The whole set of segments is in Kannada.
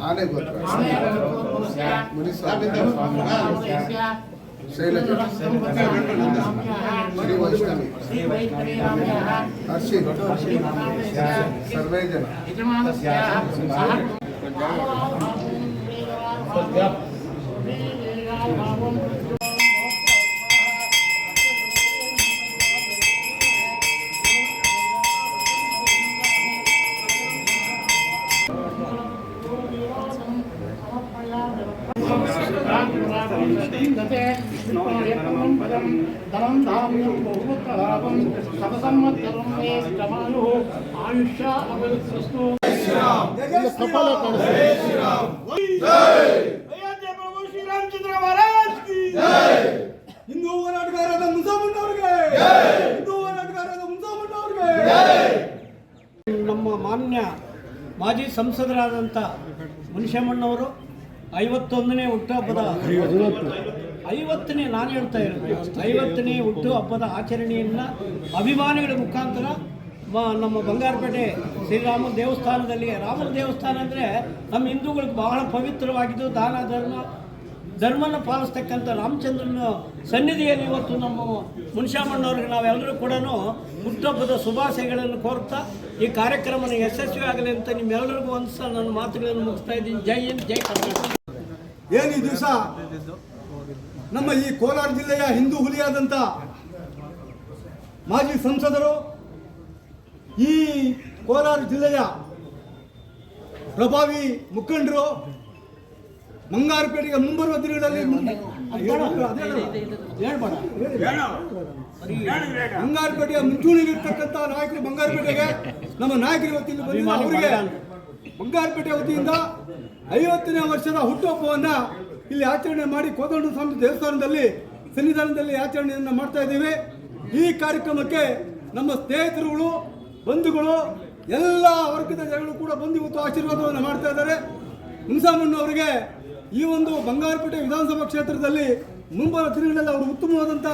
ಆನೆ ಗೋತ್ರ ಮುನಿಸ್ವಾಮಿ ಶೈಲಜ ಶ್ರೀ ವೈಷ್ಣವಿ ಹರ್ಷಿತ್ ಸರ್ವೇ ಜನ ಶ್ರೀ ಪ್ರಭು ಶ್ರೀರಾಮಚಂದ್ರ ಮಹಾರಾಜ್ ಕಿ ಹಿಂದೂ ಹೋರಾಟಗಾರರಾದ ಮುಸಾಮಣ್ಣವ್ರಿಗೆ ಹಿಂದೂ ಹೋರಾಟಗಾರರಾದ ಮುಸಾಮಣ್ಣವ್ರಿಗೆ ನಮ್ಮ ಮಾನ್ಯ ಮಾಜಿ ಸಂಸದರಾದಂಥ ಮುನಿಷಮಣ್ಣವರು ಐವತ್ತೊಂದನೇ ಹುಟ್ಟುಹಬ್ಬದ ಐವತ್ತನೇ ನಾನು ಹೇಳ್ತಾ ಇರೋದು, ಐವತ್ತನೇ ಹುಟ್ಟುಹಬ್ಬದ ಆಚರಣೆಯನ್ನು ಅಭಿಮಾನಿಗಳ ಮುಖಾಂತರ ನಮ್ಮ ಬಂಗಾರಪೇಟೆ ಶ್ರೀರಾಮ ದೇವಸ್ಥಾನದಲ್ಲಿ, ರಾಮನ ದೇವಸ್ಥಾನ ಅಂದರೆ ನಮ್ಮ ಹಿಂದೂಗಳಿಗೆ ಬಹಳ ಪವಿತ್ರವಾಗಿದ್ದು ದಾನ ಧರ್ಮ, ಧರ್ಮನ ಪಾಲಿಸ್ತಕ್ಕಂಥ ರಾಮಚಂದ್ರನ ಸನ್ನಿಧಿಯಲ್ಲಿ ಇವತ್ತು ನಮ್ಮ ಮುನ್ಷಾಮಣ್ಣವ್ರಿಗೆ ನಾವೆಲ್ಲರೂ ಕೂಡ ಹುಟ್ಟುಹಬ್ಬದ ಶುಭಾಶಯಗಳನ್ನು ಕೋರ್ತಾ ಈ ಕಾರ್ಯಕ್ರಮನ ಯಶಸ್ವಿ ಆಗಲಿ ಅಂತ ನಿಮ್ಮೆಲ್ಲರಿಗೂ ಸಹ ನನ್ನ ಮಾತುಗಳನ್ನು ಮುಗಿಸ್ತಾ ಇದ್ದೀನಿ. ಜೈ ಹಿಂದ್, ಜೈ ಕರ್ನಾಟಕ. ಏನು ಈ ದಿವಸ? ನಮ್ಮ ಈ ಕೋಲಾರ ಜಿಲ್ಲೆಯ ಹಿಂದೂ ಹುಲಿಯಾದಂಥ ಮಾಜಿ ಸಂಸದರು ಈ ಕೋಲಾರ ಜಿಲ್ಲೆಯ ಪ್ರಭಾವಿ ಮುಖಂಡರು ಮಂಗಾರಪೇಟೆಗೆ ಮುಂಬರುವ ದಿನಗಳಲ್ಲಿ ಬಂಗಾರಪೇಟೆಯ ಮುಂಚೂಣಿಗಿರ್ತಕ್ಕಂಥ ನಾಯಕರು ಬಂಗಾರಪೇಟೆಗೆ, ನಮ್ಮ ನಾಯಕರು ವತಿಯಿಂದ ಬಂದಿದ್ದು ಅವರಿಗೆ ಬಂಗಾರಪೇಟೆ ವತಿಯಿಂದ ಐವತ್ತನೇ ವರ್ಷದ ಹುಟ್ಟುಹಬ್ಬವನ್ನ ಇಲ್ಲಿ ಆಚರಣೆ ಮಾಡಿ ಕೋದಂಡ ಸ್ವಾಮಿ ದೇವಸ್ಥಾನದಲ್ಲಿ, ಸನ್ನಿಧಾನದಲ್ಲಿ ಆಚರಣೆಯನ್ನು ಮಾಡ್ತಾ ಇದ್ದೀವಿ. ಈ ಕಾರ್ಯಕ್ರಮಕ್ಕೆ ನಮ್ಮ ಸ್ನೇಹಿತರುಗಳು, ಬಂಧುಗಳು, ಎಲ್ಲ ವರ್ಗದ ಜನಗಳು ಕೂಡ ಬಂದು ಇವತ್ತು ಆಶೀರ್ವಾದವನ್ನು ಮಾಡ್ತಾ ಇದ್ದಾರೆ. ಹುಣಸಾಮಣ್ಣ ಅವರಿಗೆ ಈ ಒಂದು ಬಂಗಾರಪೇಟೆ ವಿಧಾನಸಭಾ ಕ್ಷೇತ್ರದಲ್ಲಿ ಮುಂಬರುವ ದಿನಗಳಲ್ಲಿ ಅವರು ಉತ್ತಮವಾದಂಥ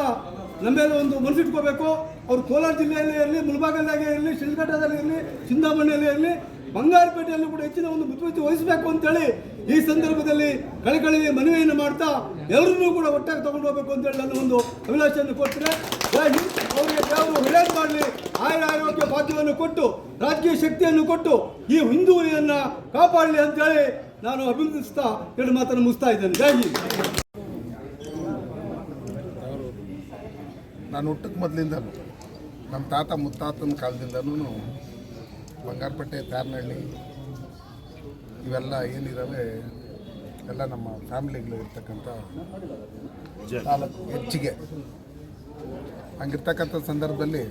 ನಮ್ಮೆಲ್ಲ ಒಂದು ಮನಸ್ಸಿಟ್ಕೋಬೇಕು. ಅವರು ಕೋಲಾರ ಜಿಲ್ಲೆಯಲ್ಲಿ ಇರಲಿ ಮುಳಬಾಗಲ್ಲಾಗೆ ಇರಲಿ, ಶಿಲ್ಘಟ್ಟದಲ್ಲಿ ಇರಲಿ, ಚಿಂತಾಮಣಿಯಲ್ಲಿ ಇರಲಿ ಬಂಗಾರಪೇಟೆಯಲ್ಲೂ ಕೂಡ ಹೆಚ್ಚಿನ ಒಂದು ಮುತುವರ್ಜಿ ವಹಿಸಬೇಕು ಅಂತೇಳಿ ಈ ಸಂದರ್ಭದಲ್ಲಿ ಕಳಕಳಿಗೆ ಮನವಿಯನ್ನು ಮಾಡ್ತಾ ಎಲ್ಲರನ್ನೂ ಕೂಡ ಒಟ್ಟಾಗಿ ತಗೊಂಡು ಹೋಗ್ಬೇಕು ಅಂತೇಳಿ ನನ್ನ ಒಂದು ಅಭಿಲಾಷೆಯನ್ನು ಕೊಡ್ತಾರೆ ಅವರಿಗೆ ದೇವರು ಒಳ್ಳೆಯದು ಮಾಡಲಿ. ಆಯುರ ಆರೋಗ್ಯ ಭಾಗ್ಯವನ್ನು ಕೊಟ್ಟು, ರಾಜಕೀಯ ಶಕ್ತಿಯನ್ನು ಕೊಟ್ಟು ಈ ಹಿಂದೂರಿಯನ್ನ ಕಾಪಾಡಲಿ ಅಂತೇಳಿ ನಾನು ಅಭಿನಂದಿಸ್ತಾ ಎರಡು ಮಾತನ್ನು ಮುಗಿಸ್ತಾ ಇದ್ದೇನೆ. ಜೈ ಹಿಂದ್. ನಾನು ಹುಟ್ಟಕ್ಕೆ ಮೊದಲಿಂದ ನಮ್ಮ ತಾತ ಮುತ್ತಾತನ ಕಾಲದಿಂದನೂ ಬಂಗಾರಪೇಟೆ ತಾರನಹಳ್ಳಿ ಇವೆಲ್ಲ ಏನಿದ್ದಾವೆ ಎಲ್ಲ ನಮ್ಮ ಫ್ಯಾಮಿಲಿಗಳು ಇರ್ತಕ್ಕಂಥ ತಾಲೂಕು ಹೆಚ್ಚಿಗೆ. ಹಂಗಿರ್ತಕ್ಕಂಥ ಸಂದರ್ಭದಲ್ಲಿ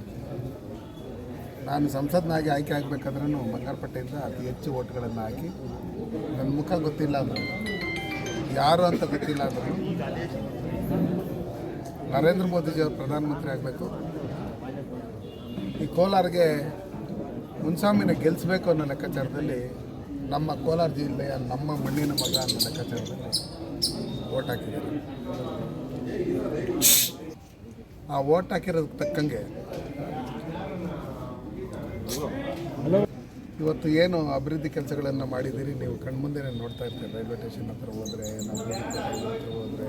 ನಾನು ಸಂಸದನಾಗಿ ಆಯ್ಕೆ ಆಗಬೇಕಾದ್ರೂ ಬಂಗಾರಪೇಟೆಯಿಂದ ಅತಿ ಹೆಚ್ಚು ಓಟ್ಗಳನ್ನು ಹಾಕಿ, ನನ್ನ ಮುಖ ಗೊತ್ತಿಲ್ಲ ಅಂದರು, ಯಾರು ಅಂತ ಗೊತ್ತಿಲ್ಲ ಅಂದರು ನರೇಂದ್ರ ಮೋದಿಜಿಯವರು ಪ್ರಧಾನಮಂತ್ರಿ ಆಗಬೇಕು. ಈ ಕೋಲಾರ್ಗೆ ಮುನ್ಸ್ವಾಮಿನ ಗೆಲ್ಲಿಸ್ಬೇಕು ಅನ್ನೋ ಲೆಕ್ಕಾಚಾರದಲ್ಲಿ ನಮ್ಮ ಕೋಲಾರ ಜಿಲ್ಲೆಯ ನಮ್ಮ ಮಣ್ಣಿನ ಮಗ ಅನ್ನೋ ಲೆಕ್ಕಾಚಾರದಲ್ಲಿ ಓಟ್ ಹಾಕಿದ್ದಾರೆ. ಆ ಓಟ್ ಹಾಕಿರೋದಕ್ಕೆ ತಕ್ಕಂಗೆ ಇವತ್ತು ಏನು ಅಭಿವೃದ್ಧಿ ಕೆಲಸಗಳನ್ನು ಮಾಡಿದ್ದೀರಿ? ನೀವು ಕಣ್ಮುಂದೆ ನೋಡ್ತಾ ಇರ್ತೀರಿ. ರೈಲ್ವೆ ಸ್ಟೇಷನ್ ಹತ್ರ ಹೋದರೆ, ನಮ್ಮ ಹೋದರೆ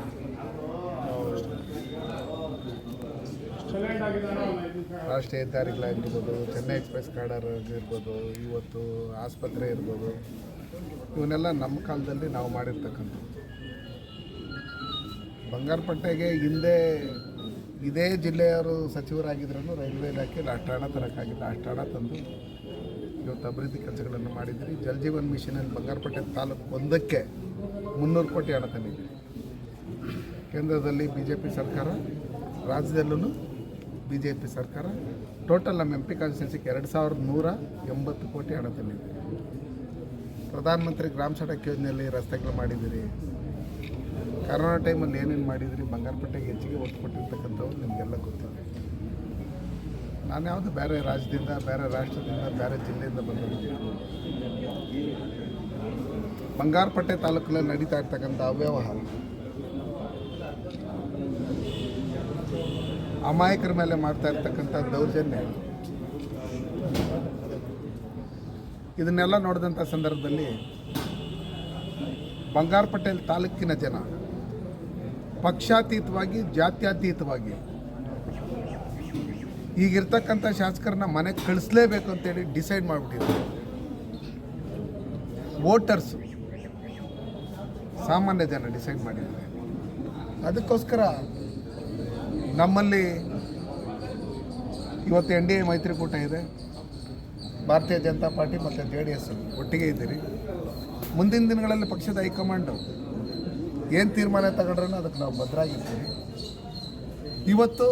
ರಾಷ್ಟ್ರೀಯ ಹೆದ್ದಾರಿಗಳಾಗಿರ್ಬೋದು ಚೆನ್ನೈ ಎಕ್ಸ್ಪ್ರೆಸ್ ಕಾಡರ್ ಇರ್ಬೋದು ಇವತ್ತು ಆಸ್ಪತ್ರೆ ಇರ್ಬೋದು, ಇವನ್ನೆಲ್ಲ ನಮ್ಮ ಕಾಲದಲ್ಲಿ ನಾವು ಮಾಡಿರ್ತಕ್ಕಂಥದ್ದು. ಬಂಗಾರಪಟ್ಟೆಗೆ ಹಿಂದೆ ಇದೇ ಜಿಲ್ಲೆಯವರು ಸಚಿವರಾಗಿದ್ರೂ ರೈಲ್ವೆ ಇಲಾಖೆ ಅಷ್ಟಾಣ ತರೋಕ್ಕಾಗಿಲ್ಲ ಅಷ್ಟು ತಂದು ಇವತ್ತು ಅಭಿವೃದ್ಧಿ ಕೆಲಸಗಳನ್ನು ಮಾಡಿದ್ದೀರಿ ಜಲ್ ಜೀವನ್ ಮಿಷನಲ್ಲಿ ಬಂಗಾರಪಟ್ಟೆ ತಾಲೂಕು ಒಂದಕ್ಕೆ ಮುನ್ನೂರು ಕೋಟಿ ಹಣ ತಂದಿದ್ದೀರಿ ಕೇಂದ್ರದಲ್ಲಿ ಬಿ ಜೆ ಪಿ ಸರ್ಕಾರ ರಾಜ್ಯದಲ್ಲೂ ಬಿ ಜೆ ಪಿ ಸರ್ಕಾರ ಟೋಟಲ್ ನಮ್ಮ ಎಂ ಪಿ ಕಾನ್ಸ್ಟಿಟ್ಯೂನ್ಸಿಗೆ ಎರಡು ಸಾವಿರದ ನೂರ ಎಂಬತ್ತು ಕೋಟಿ ಹಣ ಪ್ರಧಾನಮಂತ್ರಿ ಗ್ರಾಮ ಸಡಕ್ ಯೋಜನೆಯಲ್ಲಿ ರಸ್ತೆಗಳು ಮಾಡಿದ್ದೀರಿ. ಕರೋನಾ ಟೈಮಲ್ಲಿ ಏನೇನು ಮಾಡಿದಿರಿ ಬಂಗಾರಪೇಟೆಗೆ ಹೆಚ್ಚಿಗೆ ಒತ್ತು ಕೊಟ್ಟಿರ್ತಕ್ಕಂಥವ್ರು ನಿಮಗೆಲ್ಲ ಗೊತ್ತಿದೆ. ನಾನು ಯಾವುದು ಬೇರೆ ರಾಜ್ಯದಿಂದ, ಬೇರೆ ರಾಷ್ಟ್ರದಿಂದ, ಬೇರೆ ಜಿಲ್ಲೆಯಿಂದ ಬಂದಿದ್ದೀನಿ ಬಂಗಾರಪೇಟೆ ತಾಲೂಕಿನಲ್ಲಿ ನಡೀತಾ ಇರ್ತಕ್ಕಂಥ ಅವ್ಯವಹಾರ ಅಮಾಯಕರ ಮೇಲೆ ಮಾಡ್ತಾ ಇರ್ತಕ್ಕಂಥ ದೌರ್ಜನ್ಯ. ಇದನ್ನೆಲ್ಲ ನೋಡಿದಂಥ ಸಂದರ್ಭದಲ್ಲಿ ಬಂಗಾರ ಪಟೇಲ್ ತಾಲೂಕಿನ ಜನ ಪಕ್ಷಾತೀತವಾಗಿ, ಜಾತ್ಯತೀತವಾಗಿ ಈಗಿರ್ತಕ್ಕಂಥ ಶಾಸಕರನ್ನ ಮನೆಗೆ ಕಳಿಸ್ಲೇಬೇಕು ಅಂತೇಳಿ ಡಿಸೈಡ್ ಮಾಡಿಬಿಟ್ಟಿದ್ದಾರೆ ವೋಟರ್ಸು ಸಾಮಾನ್ಯ ಜನ ಡಿಸೈಡ್ ಮಾಡಿದ್ದಾರೆ. ಅದಕ್ಕೋಸ್ಕರ ನಮ್ಮಲ್ಲಿ ಇವತ್ತು ಎನ್ ಡಿ ಎ ಮೈತ್ರಿಕೂಟ ಇದೆ. ಭಾರತೀಯ ಜನತಾ ಪಾರ್ಟಿ ಮತ್ತು ಜೆ ಡಿ ಎಸ್ ಒಟ್ಟಿಗೆ ಇದ್ದೀರಿ. ಮುಂದಿನ ದಿನಗಳಲ್ಲಿ ಪಕ್ಷದ ಹೈಕಮಾಂಡು ಏನು ತೀರ್ಮಾನ ತಗೊಂಡ್ರೂ ಅದಕ್ಕೆ ನಾವು ಭದ್ರಾಗಿರ್ತೀವಿ ಇವತ್ತು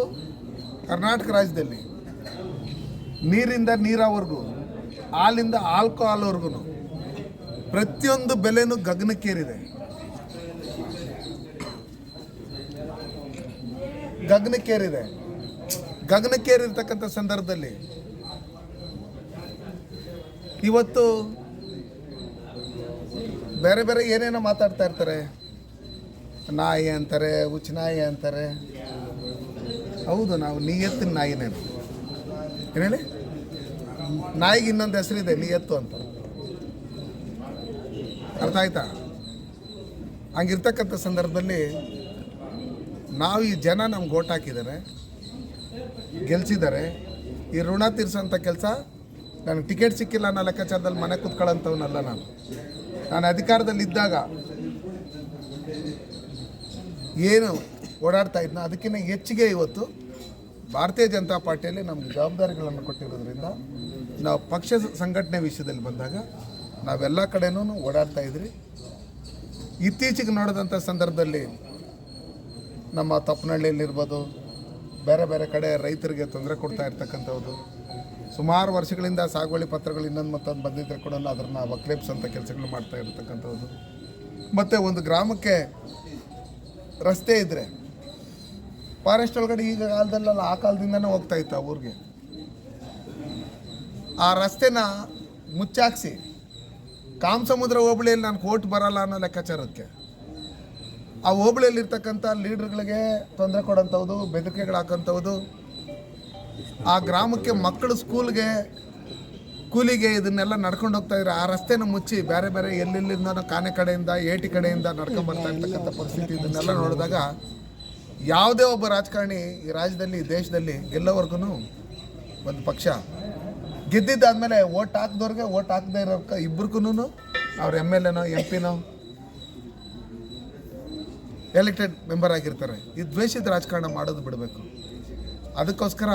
ಕರ್ನಾಟಕ ರಾಜ್ಯದಲ್ಲಿ ನೀರಿಂದ ನೀರಾವರೆಗೂ, ಹಾಲಿಂದ ಆಲ್ಕೋಹಾಲ್ವರೆಗೂ ಪ್ರತಿಯೊಂದು ಬೆಲೆನೂ ಗಗನಕ್ಕೇರಿದೆ. ಗಗನಕ್ಕೇರಿದೆ ಗಗನಕ್ಕೇರಿರ್ತಕ್ಕಂಥ ಸಂದರ್ಭದಲ್ಲಿ ಇವತ್ತು ಬೇರೆ ಬೇರೆ ಏನೇನೋ ಮಾತಾಡ್ತಾ ಇರ್ತಾರೆ. ನಾಯಿ ಅಂತಾರೆ ಉಚ್ಚ ನಾಯಿ ಅಂತಾರೆ. ಹೌದು, ನಾವು ನಿಯತ್ತಿನ ನಾಯಿನೇ ಏನು ಹೇಳಿ? ನಾಯಿಗೆ ಇನ್ನೊಂದು ಹೆಸರಿದೆ, ನಿಯತ್ತು ಅಂತ. ಅರ್ಥ ಆಯ್ತಾ? ಹಂಗಿರ್ತಕ್ಕಂಥ ಸಂದರ್ಭದಲ್ಲಿ ನಾವು ಈ ಜನ ನಮ್ಗೆ ಓಟ್ ಹಾಕಿದ್ದಾರೆ, ಗೆಲ್ಸಿದ್ದಾರೆ, ಈ ಋಣ ತೀರಿಸೋಂಥ ಕೆಲಸ ನನಗೆ ಟಿಕೆಟ್ ಸಿಕ್ಕಿಲ್ಲ ಅನ್ನೋ ಲೆಕ್ಕಾಚಾರದಲ್ಲಿ ಮನೆ ಕೂತ್ಕೊಳ್ಳೋಂಥವನ್ನಲ್ಲ ನಾನು. ನಾನು ಅಧಿಕಾರದಲ್ಲಿ ಇದ್ದಾಗ ಏನು ಓಡಾಡ್ತಾ ಇದ್ನ ಅದಕ್ಕಿಂತ ಹೆಚ್ಚಿಗೆ ಇವತ್ತು ಭಾರತೀಯ ಜನತಾ ಪಾರ್ಟಿಯಲ್ಲಿ ನಮಗೆ ಜವಾಬ್ದಾರಿಗಳನ್ನು ಕೊಟ್ಟಿರೋದ್ರಿಂದ ನಾವು ಪಕ್ಷ ಸಂಘಟನೆ ವಿಷಯದಲ್ಲಿ ಬಂದಾಗ ನಾವೆಲ್ಲ ಕಡೆನೂ ಓಡಾಡ್ತಾ ಇದ್ರಿ. ಇತ್ತೀಚೆಗೆ ನೋಡಿದಂಥ ಸಂದರ್ಭದಲ್ಲಿ ನಮ್ಮ ತಪ್ಪನಹಳ್ಳಿಯಲ್ಲಿರ್ಬೋದು ಬೇರೆ ಬೇರೆ ಕಡೆ ರೈತರಿಗೆ ತೊಂದರೆ ಕೊಡ್ತಾ ಇರ್ತಕ್ಕಂಥದ್ದು ಸುಮಾರು ವರ್ಷಗಳಿಂದ ಸಾಗುವಳಿ ಪತ್ರಗಳು ಇನ್ನೊಂದು ಮತ್ತೊಂದು ಬಂದಿದ್ದರೆ ಕೂಡ ಅದನ್ನು ಅಂತ ಕೆಲಸಗಳು ಮಾಡ್ತಾ ಇರ್ತಕ್ಕಂಥದ್ದು ಮತ್ತು ಒಂದು ಗ್ರಾಮಕ್ಕೆ ರಸ್ತೆ ಇದ್ದರೆ ಫಾರೆಸ್ಟ್ ಒಳಗಡೆ ಈಗ ಕಾಲದಲ್ಲೆಲ್ಲ ಆ ಕಾಲದಿಂದನೇ ಹೋಗ್ತಾ ಇತ್ತು ಆ ಊರಿಗೆ. ಆ ರಸ್ತೆನ ಮುಚ್ಚಾಕ್ಸಿ, ಕಾಮಸಮುದ್ರ ಹೋಬಳಿಯಲ್ಲಿ ನಾನು ಕೋರ್ಟ್ ಬರಲ್ಲ ಅನ್ನೋ ಲೆಕ್ಕಾಚಾರಕ್ಕೆ. ಆ ಹೋಬಳಿಯಲ್ಲಿರ್ತಕ್ಕಂಥ ಲೀಡರ್ಗಳಿಗೆ ತೊಂದರೆ ಕೊಡೋಂಥವ್ದು, ಬೆದರಿಕೆಗಳು ಹಾಕೋಂಥದ್ದು ಆ ಗ್ರಾಮಕ್ಕೆ ಮಕ್ಕಳು ಸ್ಕೂಲ್ಗೆ ಕೂಲಿಗೆ ಇದನ್ನೆಲ್ಲ ನಡ್ಕೊಂಡು ಹೋಗ್ತಾ ಇದ್ರೆ ಆ ರಸ್ತೆನ ಮುಚ್ಚಿ ಬೇರೆ ಬೇರೆ ಎಲ್ಲೆಲ್ಲಿಂದ ಕಾನೆ ಕಡೆಯಿಂದ, ಏಟಿ ಕಡೆಯಿಂದ ನಡ್ಕೊಂಡು ಬರ್ತಾ ಇರ್ತಕ್ಕಂಥ ಪರಿಸ್ಥಿತಿ ಇದನ್ನೆಲ್ಲ ನೋಡಿದಾಗ ಯಾವುದೇ ಒಬ್ಬ ರಾಜಕಾರಣಿ ಈ ರಾಜ್ಯದಲ್ಲಿ ದೇಶದಲ್ಲಿ ಗೆಲ್ಲೋವರೆಗೂ ಒಂದು ಪಕ್ಷ ಗೆದ್ದಿದ್ದಾದ್ಮೇಲೆ ಓಟ್ ಹಾಕಿದವ್ರಿಗೆ ಓಟ್ ಹಾಕದೇ ಇರೋ ಇಬ್ರಿಗೂ ಅವ್ರ ಎಂ ಎಲ್ ಎನೋ ಎಂ ಪಿನೋ ಎಲೆಕ್ಟೆಡ್ ಮೆಂಬರ್ ಆಗಿರ್ತಾರೆ. ಈ ದ್ವೇಷದ ರಾಜಕಾರಣ ಮಾಡೋದು ಬಿಡಬೇಕು. ಅದಕ್ಕೋಸ್ಕರ